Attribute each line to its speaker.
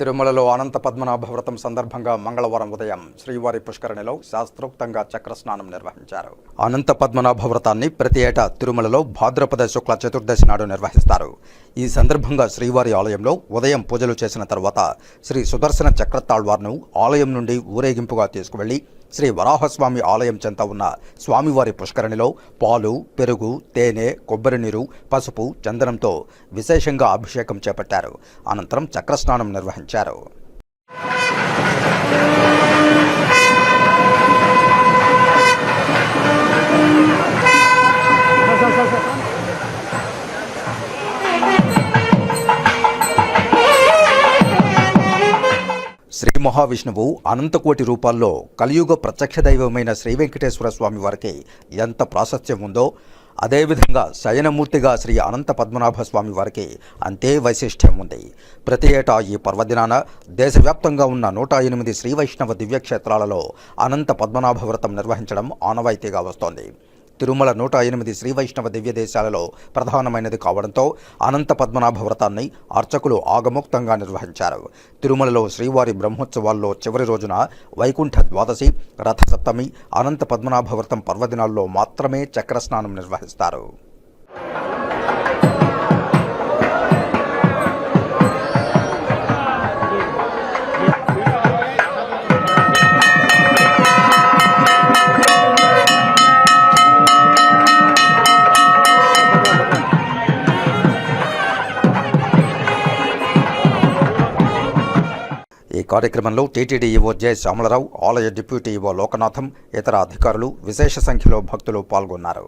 Speaker 1: తిరుమలలో అనంత పద్మనాభ వ్రతం సందర్భంగా మంగళవారం ఉదయం శ్రీవారి పుష్కరిణిలో శాస్త్రోక్తంగా చక్రస్నానం నిర్వహించారు. అనంత పద్మనాభ వ్రతాన్ని ప్రతి ఏటా తిరుమలలో భాద్రపద శుక్ల చతుర్దశి నాడు నిర్వహిస్తారు. ఈ సందర్భంగా శ్రీవారి ఆలయంలో ఉదయం పూజలు చేసిన తర్వాత శ్రీ సుదర్శన చక్రతాళ్వార్ను ఆలయం నుండి ఊరేగింపుగా తీసుకువెళ్ళి శ్రీ వరాహస్వామి ఆలయం చెంత ఉన్న స్వామివారి పుష్కరిణిలో పాలు పెరుగు తేనె కొబ్బరి నీరు పసుపు చందనంతో విశేషంగా అభిషేకం చేపట్టారు. అనంతరం చక్రస్నానం నిర్వహించారు. శ్రీ మహావిష్ణువు అనంతకోటి రూపాల్లో కలియుగ ప్రత్యక్ష దైవమైన శ్రీ వెంకటేశ్వర స్వామి వారికి ఎంత ప్రాశస్త్యం ఉందో అదేవిధంగా శయనమూర్తిగా శ్రీ అనంత పద్మనాభ స్వామి వారికి అంతే వైశిష్ట్యం ఉంది. ప్రతి ఏటా ఈ పర్వదినాన దేశవ్యాప్తంగా ఉన్న నూట ఎనిమిది శ్రీ వైష్ణవ దివ్యక్షేత్రాలలో అనంత పద్మనాభ వ్రతం నిర్వహించడం ఆనవాయితీగా వస్తోంది. తిరుమల నూట ఎనిమిది శ్రీ వైష్ణవ దివ్య దేశాలలో ప్రధానమైనది కావడంతో అనంత పద్మనాభ వ్రతాన్ని అర్చకులు ఆగమోక్తంగా నిర్వహించారు. తిరుమలలో శ్రీవారి బ్రహ్మోత్సవాల్లో చివరి రోజున వైకుంఠ ద్వాదశి రథసప్తమి అనంత పద్మనాభ వ్రతం పర్వదినాల్లో మాత్రమే చక్రస్నానం నిర్వహిస్తారు. కార్యక్రమంలో టీటీడీ ఈవో జె. శ్యామలరావు ఆలయ డిప్యూటీ ఈవో లోకనాథం ఇతర అధికారులు విశేష సంఖ్యలో భక్తులు పాల్గొన్నారు.